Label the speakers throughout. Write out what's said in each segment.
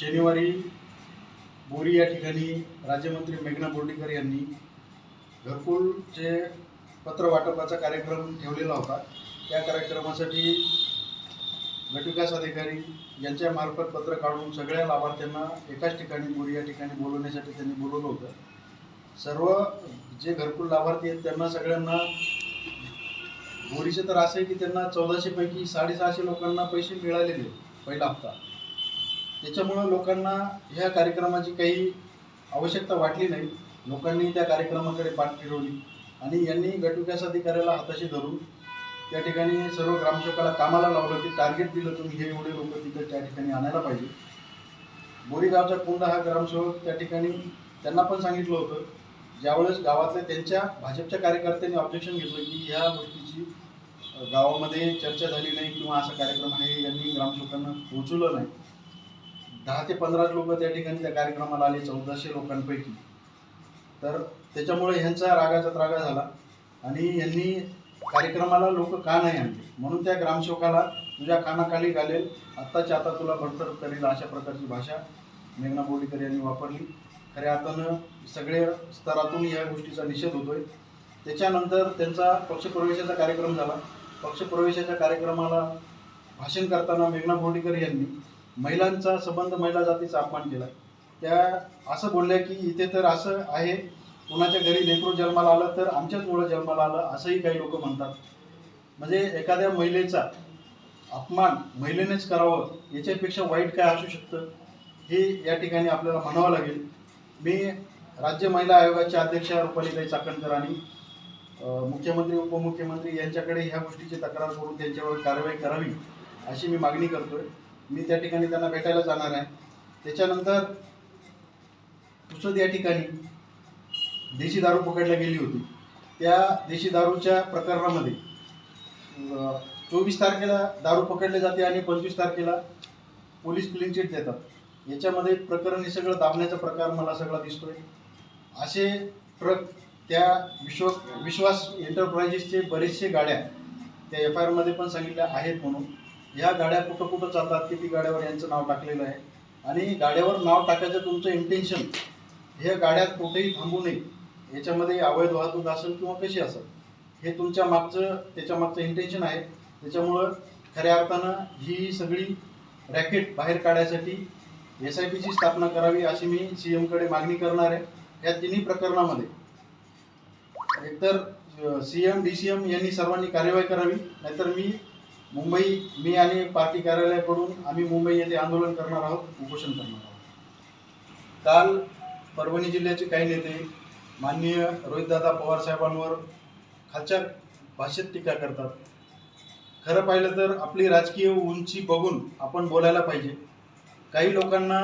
Speaker 1: शनिवारी बोरी या ठिकाणी राज्यमंत्री मेघना बोर्डीकर यांनी घरकुलचे पत्र वाटपाचा कार्यक्रम ठेवलेला होता. त्या कार्यक्रमासाठी गटविकास अधिकारी यांच्या मार्फत पत्र काढून सगळ्या लाभार्थ्यांना एकाच ठिकाणी बोरी या ठिकाणी बोलवण्यासाठी त्यांनी बोलवलं होतं. सर्व जे घरकुल लाभार्थी आहेत त्यांना सगळ्यांना बोरीचं तर असं आहे की त्यांना चौदाशेपैकी साडेसहाशे लोकांना पैसे मिळालेले पहिला हप्ता. त्याच्यामुळं लोकांना ह्या कार्यक्रमाची काही आवश्यकता वाटली नाही. लोकांनी त्या कार्यक्रमाकडे पाठ फिरवली. आणि यांनी गटविकास अधिकाऱ्याला हाताशी धरून त्या ठिकाणी सर्व ग्रामसेवकाला कामाला लावलं. की टार्गेट दिलं तुम्ही हे एवढे लोक तिथं त्या ठिकाणी आणायला पाहिजे. बोरीगावचा कोंडा हा ग्रामसेवक त्या ठिकाणी त्यांना पण सांगितलं होतं. ज्यावेळेस गावातल्या त्यांच्या भाजपच्या कार्यकर्त्यांनी ऑब्जेक्शन घेतलं की ह्या गोष्टीची गावामध्ये चर्चा झाली नाही किंवा असा कार्यक्रम आहे यांनी ग्रामसेवकांना पोहोचवलं नाही. दहा ते पंधरा लोक त्या ठिकाणी त्या कार्यक्रमाला आले चौदाशे लोकांपैकी. तर त्याच्यामुळे ह्यांचा रागाचा त्रागा झाला. आणि यांनी कार्यक्रमाला लोक का नाही आणले? म्हणून त्या ग्रामसेवकाला तुझ्या कानाखाली घालेल आत्ताच्या आता तुला भडतर करेल अशा प्रकारची भाषा मेघना बोर्डीकर यांनी वापरली. खऱ्या अर्थानं सगळ्या स्तरातून या गोष्टीचा निषेध होतोय. त्याच्यानंतर त्यांचा पक्षप्रवेशाचा कार्यक्रम झाला. पक्षप्रवेशाच्या कार्यक्रमाला भाषण करताना मेघना बोर्डीकर यांनी महिलांचा संबंध महिला जातीचा अपमान केला. त्या असं बोलल्या की इथे तर असं आहे कुणाच्या घरी लेकरू जन्माला आलं तर आमच्याच मुळं जन्माला आलं असंही काही लोक म्हणतात. म्हणजे एखाद्या महिलेचा अपमान महिलेनेच करावं याच्यापेक्षा वाईट काय असू शकतं? हे या ठिकाणी आपल्याला म्हणावं लागेल. मी राज्य महिला आयोगाच्या अध्यक्षा रुपालीताई चाकणकर आणि मुख्यमंत्री उपमुख्यमंत्री यांच्याकडे ह्या गोष्टीची तक्रार करून त्यांच्यावर कारवाई करावी अशी मी मागणी करतोय. मी त्या ठिकाणी त्यांना भेटायला जाणार आहे. त्याच्यानंतर पुसद या ठिकाणी देशी दारू पकडल्या गेली होती. त्या देशी दारूच्या प्रकरणामध्ये चोवीस तारखेला दारू पकडले जाते आणि पंचवीस तारखेला पोलीस क्लीन चिट देतात. याच्यामध्ये प्रकरण हे सगळं दाबण्याचा प्रकार मला सगळा दिसतोय. असे ट्रक त्या विश्व विश्वास एंटरप्राइजेसचे बरेचसे गाड्या त्या एफ आय आरमध्ये पण सांगितल्या आहेत म्हणून. ह्या गाड्या कुठं कुठं चालतात किती गाड्यावर यांचं नाव टाकलेलं आहे. आणि गाड्यावर नाव टाकायचं तुमचं इंटेन्शन हे गाड्यात कुठेही थांबू नये. याच्यामध्ये अवैध वाहतूक असेल किंवा कशी असेल हे तुमच्या मागचं त्याच्या मागचं इंटेन्शन आहे. त्याच्यामुळं खऱ्या अर्थानं ही सगळी रॅकेट बाहेर काढायसाठी एस आय पीची स्थापना करावी अशी मी सी एमकडे मागणी करणार आहे. या तिन्ही प्रकरणामध्ये. एकतर C M D C M यांनी सर्वांनी कार्यवाही करावी नाहीतर मी मुंबई मी आणि पार्टी कार्यालयाकडून आम्ही मुंबई येथे आंदोलन करणार आहोत उपोषण करणार आहोत. काल परभणी जिल्ह्याचे काही नेते माननीय रोहितदादा पवार साहेबांवर खालच्या भाषेत टीका करतात. खरं पाहिलं तर आपली राजकीय उंची बघून आपण बोलायला पाहिजे. काही लोकांना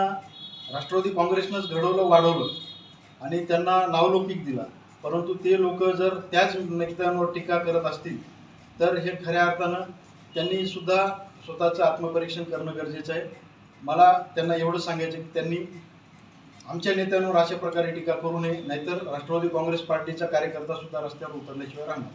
Speaker 1: राष्ट्रवादी काँग्रेसनंच घडवलं वाढवलं आणि त्यांना नावलौकिक दिला. परंतु ते लोक जर त्याच नेत्यांवर टीका करत असतील तर हे खऱ्या अर्थानं त्यांनी सुद्धा स्वतःचं आत्मपरीक्षण करणं गरजेचं आहे. मला त्यांना एवढं सांगायचं की त्यांनी आमच्या नेत्यांवर अशा प्रकारे टीका करू नये नाहीतर राष्ट्रवादी काँग्रेस पार्टीचा कार्यकर्ता सुद्धा रस्त्यावर उतरल्याशिवाय राहणार.